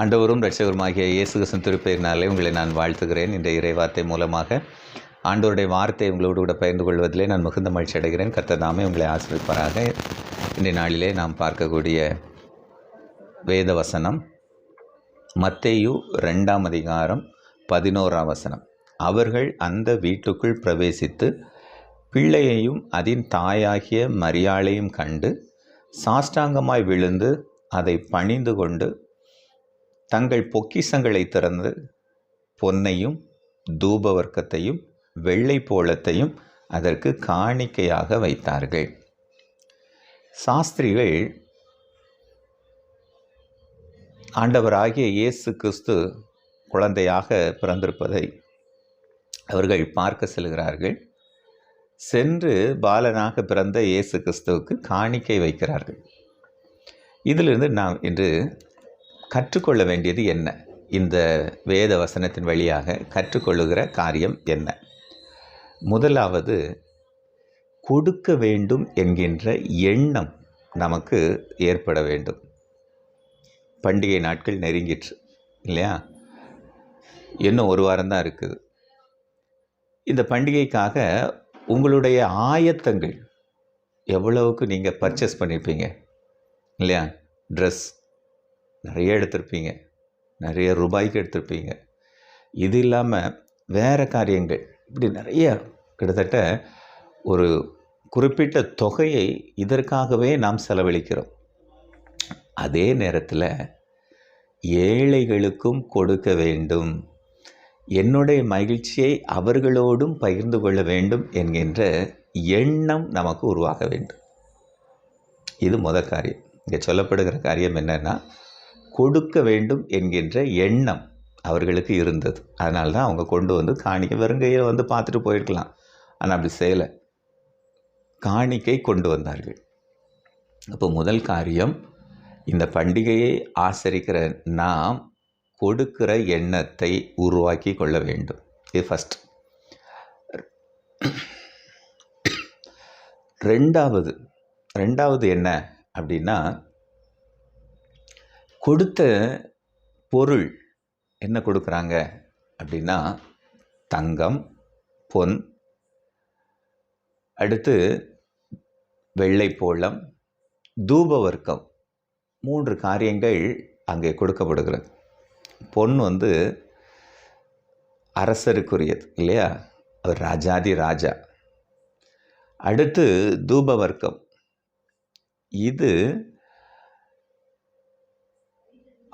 ஆண்டவரும் ரட்சகருமாகிய இயேசு கிறிஸ்துவின் திருப்பெயர்னாலே உங்களை நான் வாழ்த்துகிறேன். இந்த இறைவார்த்தை மூலமாக ஆண்டோருடைய வார்த்தை உங்களோடு கூட பகிர்ந்து கொள்வதிலே நான் மிகுந்த மகிழ்ச்சி அடைகிறேன். கத்ததாமே உங்களை ஆசிரிப்பாராக இன்றைய நாளிலே நாம் பார்க்கக்கூடிய வேத வசனம் மத்தேயு ரெண்டாம் அதிகாரம் பதினோராம் வசனம். அவர்கள் அந்த வீட்டுக்குள் பிரவேசித்து பிள்ளையையும் அதன் தாயாகிய மரியாளையும் கண்டு சாஷ்டாங்கமாய் விழுந்து அதை பணிந்து கொண்டு தங்கள் பொக்கிசங்களை திறந்து பொன்னையும் தூபவர்க்கத்தையும் வெள்ளை போலத்தையும் அதற்கு காணிக்கையாக வைத்தார்கள். சாஸ்திரிகள் ஆண்டவராகிய இயேசு கிறிஸ்து குழந்தையாக பிறந்திருப்பதை அவர்கள் பார்க்க செல்கிறார்கள். சென்று பாலனாக பிறந்த இயேசு கிறிஸ்துவுக்கு காணிக்கை வைக்கிறார்கள். இதிலிருந்து நாம் இன்று கற்றுக்கொள்ள வேண்டியது என்ன? இந்த வேத வசனத்தின் வழியாக கற்றுக்கொள்ளுகிற காரியம் என்ன? முதலாவது கொடுக்க வேண்டும் என்கின்ற எண்ணம் நமக்கு ஏற்பட வேண்டும். பண்டிகை நாட்கள் நெருங்கிற்று இல்லையா? இன்னும் ஒரு வாரம்தான் இருக்குது. இந்த பண்டிகைக்காக உங்களுடைய ஆயத்தங்கள் எவ்வளவுக்கு நீங்கள் பர்ச்சேஸ் பண்ணியிருப்பீங்க இல்லையா? ட்ரெஸ் நிறைய எடுத்திருப்பீங்க. நிறைய ரூபாய்க்கு எடுத்திருப்பீங்க. இது இல்லாமல் வேறு காரியங்கள். இப்படி நிறைய கிட்டத்தட்ட ஒரு குறிப்பிட்ட தொகையை இதற்காகவே நாம் செலவழிக்கிறோம். அதே நேரத்தில் ஏழைகளுக்கும் கொடுக்க வேண்டும். என்னுடைய மகிழ்ச்சியை அவர்களோடும் பகிர்ந்து கொள்ள வேண்டும் என்கின்ற எண்ணம் நமக்கு உருவாக வேண்டும். இது முத காரியம். இங்கே சொல்லப்படுகிற காரியம் என்னென்னா கொடுக்க வேண்டும் என்கின்ற எண்ணம் அவர்களுக்கு இருந்தது. அதனால தான் அவங்க கொண்டு வந்து காணிக்கை வெறுங்கையில் வந்து பார்த்துட்டு போயிருக்கலாம். ஆனால் அப்படி செய்யலை. காணிக்கை கொண்டு வந்தார்கள். அப்போ முதல் காரியம் இந்த பண்டிகையை ஆசரிக்கிற நாம் கொடுக்கிற எண்ணத்தை உருவாக்கி கொள்ள வேண்டும். இது ஃபஸ்ட் ரெண்டாவது ரெண்டாவது என்ன அப்படின்னா கொடுத்த பொருள் என்ன கொடுக்குறாங்க அப்படின்னா தங்கம் பொன். அடுத்து வெள்ளைப்போளம் தூபவர்க்கம். மூன்று காரியங்கள் அங்கே கொடுக்கப்படுகிறது. பொன் வந்து அரசருக்குரியது இல்லையா? அவர் ராஜாதி ராஜா. அடுத்து தூபவர்க்கம். இது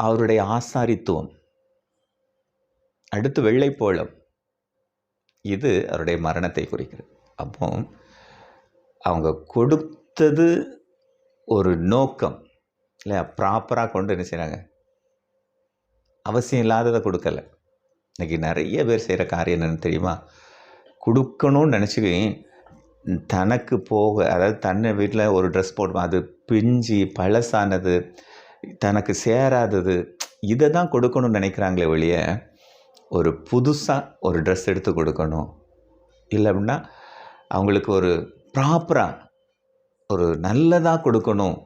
அவருடைய ஆசாரித்துவம். அடுத்து வெள்ளைப்போளம். இது அவருடைய மரணத்தை குறிக்கிறது. அப்போ அவங்க கொடுத்தது ஒரு நோக்கம் இல்லை ப்ராப்பராக கொண்டு என்ன செய்கிறாங்க அவசியம் இல்லாததை கொடுக்கல. இன்றைக்கி நிறைய பேர் செய்கிற காரியம் என்னென்னு தெரியுமா? கொடுக்கணும்னு நினச்சி தனக்கு போக அதாவது தன்னை வீட்டில் ஒரு ட்ரெஸ் போடுவோம் அது பிஞ்சு பழசானது. தனக்கு சேராதது. இதை தான் கொடுக்கணும்னு நினைக்கிறாங்களே ஒழிய ஒரு புதுசாக ஒரு ட்ரெஸ் எடுத்து கொடுக்கணும். இல்லை அப்படின்னா அவங்களுக்கு ஒரு ப்ராப்பராக ஒரு நல்லதாக கொடுக்கணும்.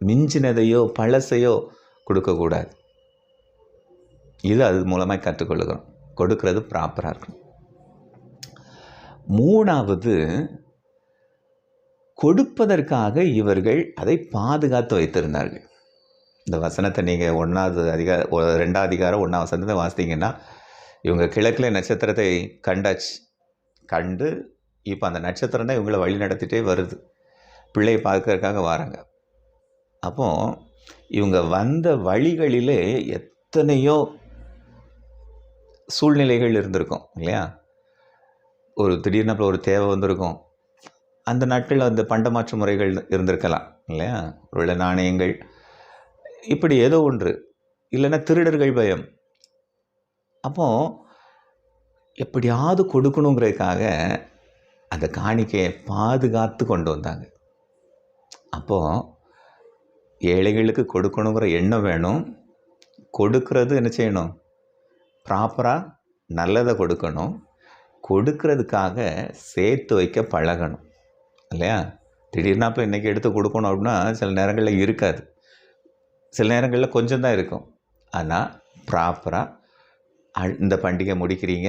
மிஞ்சினதையோ பழசையோ கொடுக்கக்கூடாது. இது அது மூலமாக கற்றுக்கொள்ளுகிறோம். கொடுக்கறது ப்ராப்பராக இருக்கணும். மூணாவது கொடுப்பதற்காக இவர்கள் அதை பாதுகாத்து வைத்திருந்தார்கள். இந்த வசனத்தை நீங்கள் ஒன்றாவது அதிகார ரெண்டாவது அதிகாரம் ஒன்றாவது வசனத்தை வாசித்தீங்கன்னா இவங்க கிழக்கில் நட்சத்திரத்தை கண்டாச்சு. கண்டு இப்போ அந்த நட்சத்திரம் தான் இவங்களை வழி நடத்திட்டே வருது. பிள்ளையை பார்க்கறதுக்காக வராங்க. அப்போ இவங்க வந்த வழிகளிலே எத்தனையோ சூழ்நிலைகள் இருந்திருக்கும் இல்லையா? ஒரு திடீர்னு ஒரு தேவை வந்திருக்கும். அந்த நாட்களில் அந்த பண்டமாற்று முறைகள் இருந்திருக்கலாம் இல்லையா? உள்ள நாணயங்கள் இப்படி ஏதோ ஒன்று இல்லைன்னா திருடர்கள் பயம். அப்போது எப்படியாவது கொடுக்கணுங்கிறதுக்காக அந்த காணிக்கையை பாதுகாத்து கொண்டு வந்தாங்க. அப்போது ஏழைகளுக்கு கொடுக்கணுங்கிற எண்ணம் வேணும். கொடுக்கறது என்ன செய்யணும்? ப்ராப்பராக நல்லதை கொடுக்கணும். கொடுக்கறதுக்காக சேர்த்து வைக்க பழகணும். இல்லையா? திடீர்னு அப்போ இன்றைக்கி எடுத்து கொடுக்கணும் அப்படின்னா சில நேரங்களில் இருக்காது. சில நேரங்களில் கொஞ்சம் தான் இருக்கும். ஆனால் ப்ராப்பராக இந்த பண்டிகை முடிக்கிறீங்க.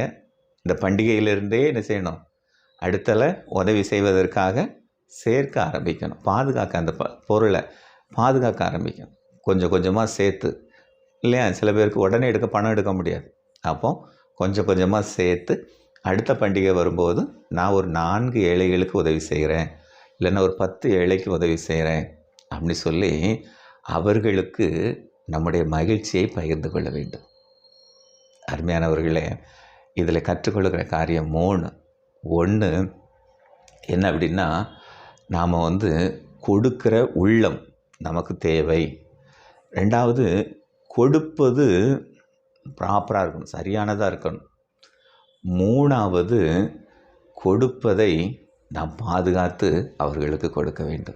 இந்த பண்டிகையிலிருந்தே என்ன செய்யணும்? அடுத்தல உதவி செய்வதற்காக சேர்க்க ஆரம்பிக்கணும். பாதுகாக்க அந்த ப பொருளை பாதுகாக்க ஆரம்பிக்கணும். கொஞ்சம் கொஞ்சமாக சேர்த்து. இல்லையா? சில பேருக்கு உடனே எடுக்க பணம் எடுக்க முடியாது. அப்போ கொஞ்சம் கொஞ்சமாக சேர்த்து அடுத்த பண்டிகை வரும்போது நான் ஒரு நான்கு ஏழைகளுக்கு உதவி செய்கிறேன் இல்லைன்னா ஒரு பத்து ஏழைக்கு உதவி செய்கிறேன் அப்படின்னு சொல்லி அவர்களுக்கு நம்முடைய மகிழ்ச்சியை பகிர்ந்து கொள்ள வேண்டும். அருமையானவர்களே இதில் கற்றுக்கொள்கிற காரியம் மூணு. ஒன்று என்ன அப்படின்னா நாம் வந்து கொடுக்கிற உள்ளம் நமக்கு தேவை. ரெண்டாவது கொடுப்பது ப்ராப்பராக இருக்கணும் சரியானதாக இருக்கணும். மூணாவது கொடுப்பதை நாம் பாதுகாத்து அவர்களுக்கு கொடுக்க வேண்டும்.